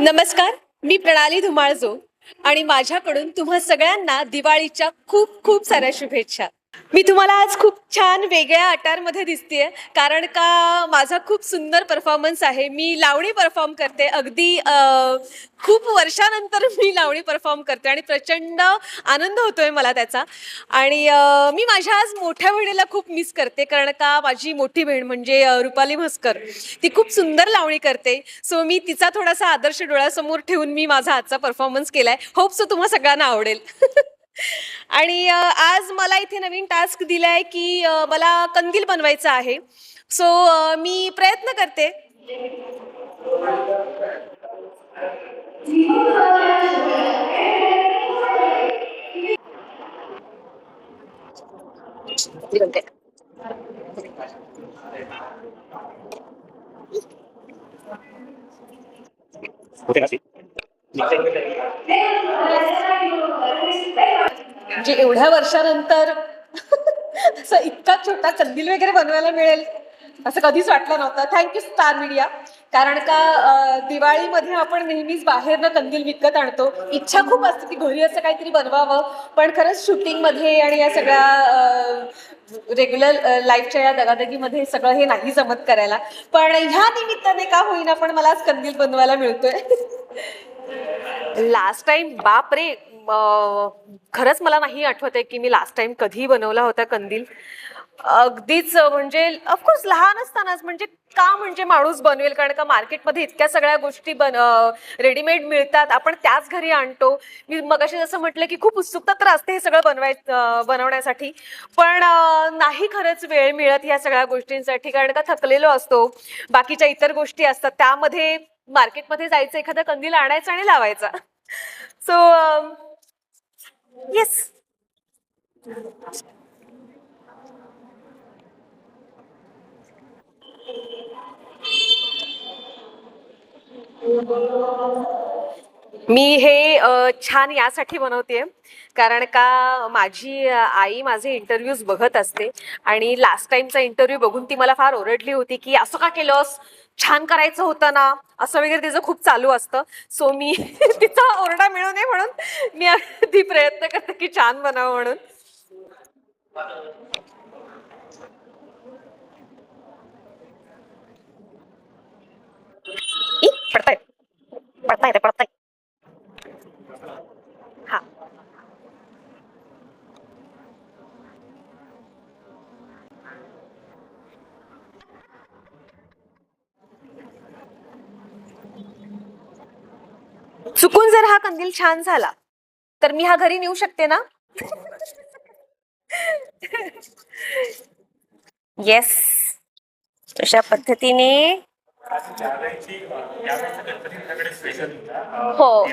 नमस्कार मी प्रणाली धुमाळजो आणि माझ्याकडून तुम्हा सगळ्यांना दिवाळीच्या खूप खूप साऱ्या शुभेच्छा. मी तुम्हाला आज खूप छान वेगळ्या अटारमध्ये दिसतेय कारण का माझा खूप सुंदर परफॉर्मन्स आहे. मी लावणी परफॉर्म करते. अगदी खूप वर्षानंतर मी लावणी परफॉर्म करते आणि प्रचंड आनंद होतोय मला त्याचा. आणि मी माझ्या आज मोठ्या बहिणीला खूप मिस करते कारण का माझी मोठी बहीण म्हणजे रुपाली म्हस्कर ती खूप सुंदर लावणी करते. सो मी तिचा थोडासा आदर्श डोळ्यासमोर ठेवून मी माझा आजचा परफॉर्मन्स केलाय. होप सो तुम्हा सगळ्यांना आवडेल. आणि आज मला इथे नवीन टास्क दिलाय की मला कंदील बनवायचा आहे. सो मी प्रयत्न करते. होते म्हणजे एवढ्या वर्षानंतर असं इतका छोटा कंदील वगैरे बनवायला मिळेल असं कधीच वाटलं नव्हतं. थँक्यू स्टार मीडिया कारण का दिवाळीमध्ये आपण नेहमीच बाहेरनं कंदील विकत आणतो. इच्छा खूप असते की घरी असं काहीतरी बनवावं. पण खरंच शूटिंगमध्ये आणि या सगळ्या रेग्युलर लाईफच्या या दगादगीमध्ये सगळं हे नाही जमत करायला. पण ह्या निमित्ताने का होईना पण मला आज कंदील बनवायला मिळतोय. लास्ट टाइम बाप रे खरंच मला नाही आठवत आहे की मी लास्ट टाइम कधी बनवला होता कंदील. अगदीच म्हणजे ऑफकोर्स लहान असतानाच म्हणजे का म्हणजे माणूस बनवेल? कारण का मार्केटमध्ये इतक्या सगळ्या गोष्टी बन रेडीमेड मिळतात. आपण त्याच घरी आणतो. मी मगाशी जसं म्हटलं की खूप उत्सुकता तर असते हे सगळं बनवाय बनवण्यासाठी. पण नाही खरंच वेळ मिळत या सगळ्या गोष्टींसाठी. कारण का थकलेलो असतो. बाकीच्या इतर गोष्टी असतात. त्यामध्ये मार्केटमध्ये जायचं एखादा कंदील आणायचा आणि लावायचा. सो येस मी हे छान यासाठी बनवते कारण का माझी आई माझे इंटरव्ह्यूज बघत असते आणि लास्ट टाइमचा इंटरव्ह्यू बघून ती मला फार ओरडली होती की असं का केलंस? छान करायचं होतं ना असं वगैरे तिचं खूप चालू असतं. सो मी तिचा ओरडा मिळू नये म्हणून मी अगदी प्रयत्न करते की छान बनावं म्हणून. पडताय. पडताय पडताय. चुकून जर हा कंदील छान झाला तर मी हा घरी नेऊ शकते ना? येस अशा पद्धतीने. हो.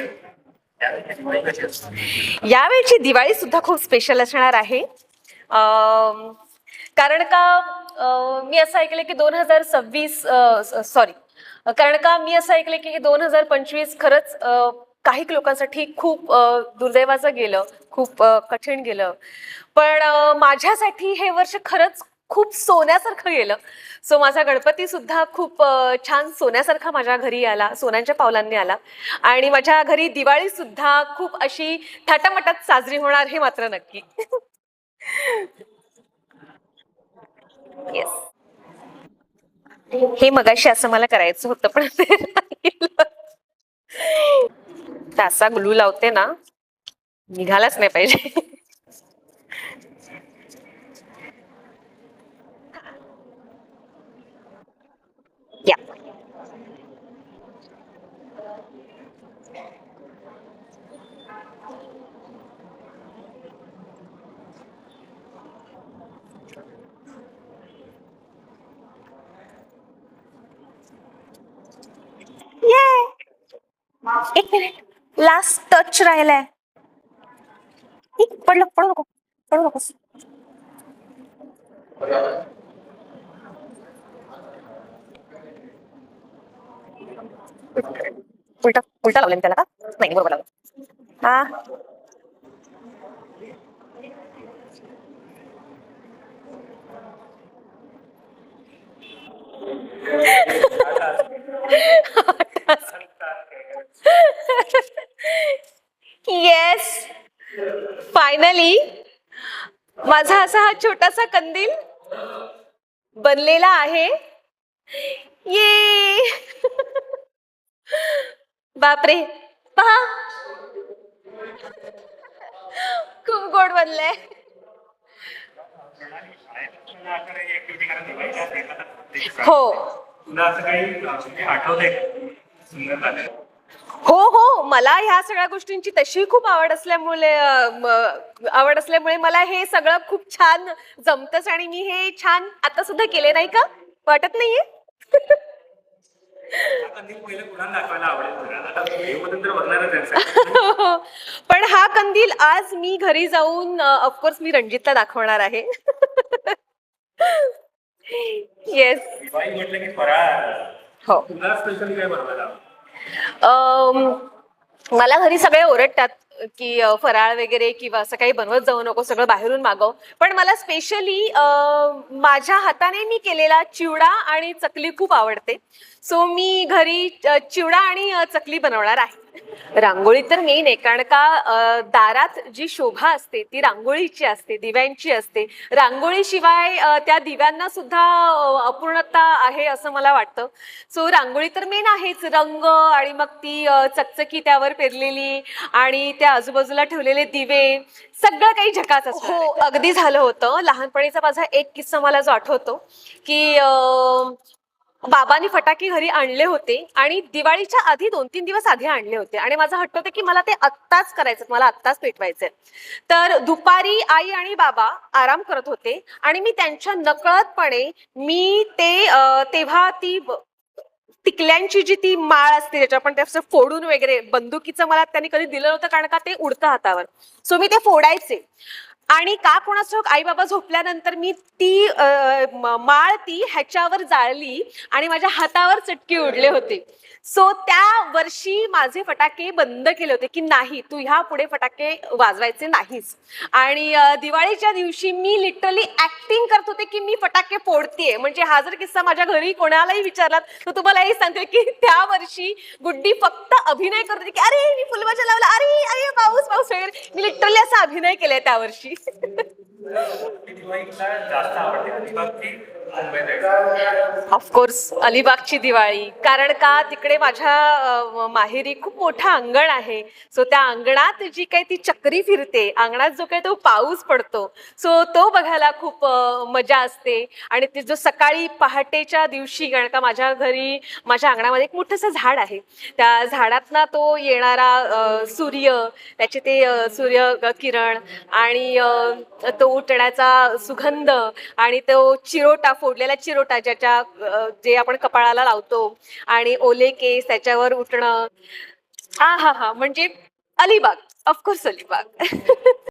यावेळची दिवाळी सुद्धा खूप स्पेशल असणार आहे. कारण का मी असं ऐकलं की दोन हजार सव्वीस सॉरी कारण का मी असं ऐकलं की दोन हजार पंचवीस खरंच काही लोकांसाठी खूप दुर्दैवाचं गेलं खूप कठीण गेलं. पण माझ्यासाठी हे वर्ष खरंच खूप सोन्यासारखं गेलं. सो माझा गणपती सुद्धा खूप छान सोन्यासारखा माझ्या घरी आला सोन्याच्या पावलांनी आला. आणि माझ्या घरी दिवाळी सुद्धा खूप अशी थाटामाटात साजरी होणार हे मात्र नक्की. येस हे मगाशी असं मला करायचं होतं पण तासा ग्लू लावते ना निघालाच नाही पाहिजे. या. एक मिनिट लास्ट टच राहिलाय. पडलं पडू नको पडू नकोस उलटा उलटा लावलं मी त्याला का? नाही बरोबर लावलं हा येस फायनली माझा असा हा छोटासा कंदील बनलेला आहे. ये. बापरे. पहा. खूप गोड बनलाय. हो. तुला असं काही म्हणजे आठवलंय सुंदर झालं हो हो मला ह्या सगळ्या गोष्टींची तशी खूप आवड असल्यामुळे आवड असल्यामुळे मला हे सगळं खूप छान जमतच आणि मी हे छान आता सुद्धा केले नाही का? वाटत नाहीये. पण हा कंदील आज मी घरी जाऊन ऑफकोर्स मी रणजितला दाखवणार आहे. येस हो. मला घरी सगळे ओरडतात की फराळ वगैरे किंवा असं काही बनवत जाऊ नको सगळं बाहेरून मागव. पण मला स्पेशली माझ्या हाताने मी केलेला चिवडा आणि चकली खूप आवडते. सो मी घरी चिवडा आणि चकली बनवणार आहे. रांगोळी तर मेन आहे कारण का दारात जी शोभा असते ती रांगोळीची असते दिव्यांची असते. रांगोळीशिवाय त्या दिव्यांना सुद्धा अपूर्णता आहे असं मला वाटतं. सो रांगोळी तर मेन आहेच. रंग आणि मग ती चकचकी त्यावर पेरलेली आणि त्या आजूबाजूला ठेवलेले दिवे सगळं काही असतो हो अगदी झालं होतं. लहानपणीचा माझा एक किस्सा मला जो आठवतो की बाबांनी फटाके घरी आणले होते आणि दिवाळीच्या आधी दोन तीन दिवस आधी आणले होते. आणि माझा हट्ट होता की मला ते आत्ताच करायचं मला आत्ताच पेटवायचंय. तर दुपारी आई आणि बाबा आराम करत होते आणि मी त्यांच्या नकळतपणे मी ते तेव्हा ती टिकल्यांची जी ती माळ असते त्याच्या आपण ते असं फोडून वगैरे बंदुकीचं मला त्यांनी कधी दिलं नव्हतं कारण का ते उडतं हातावर. सो मी ते फोडायचे. आणि का कोणाचं आई बाबा झोपल्यानंतर मी ती माळ ती ह्याच्यावर जाळली आणि माझ्या हातावर चटके उडले होते. सो त्या वर्षी माझे फटाके बंद केले होते की नाही तू ह्या पुढे फटाके वाजवायचे नाहीस. आणि दिवाळीच्या दिवशी मी लिटरली ऍक्टिंग करत होते की मी फटाके फोडतेय. म्हणजे हा जर किस्सा माझ्या घरी कोणालाही विचारलात तर तुम्हाला हे सांगते की त्या वर्षी गुड्डी फक्त अभिनय करत होती की अरे मी फुलबाजा लावला. अरे अरे पाऊस पाऊस वगैरे मी लिटरली असा अभिनय केलाय त्या वर्षी ऑफकोर्स अलिबागची दिवाळी. कारण का तिकडे माझ्या माहेरी खूप मोठं अंगण आहे. सो त्या अंगणात जी काही ती चक्री फिरते अंगणात जो काही तो पाऊस पडतो सो तो बघायला खूप मजा असते. आणि ते जो सकाळी पहाटेच्या दिवशी कारण का माझ्या घरी माझ्या अंगणामध्ये एक मोठंसं झाड आहे. त्या झाडातना तो येणारा सूर्य त्याचे ते सूर्य किरण आणि तो उठण्याचा सुगंध आणि तो चिरोटा फोडलेला चिरोटा ज्याच्या जे आपण कपाळाला लावतो आणि ओले केस त्याच्यावर उठणं. हा हा हा म्हणजे अलिबाग. ऑफकोर्स अलिबाग.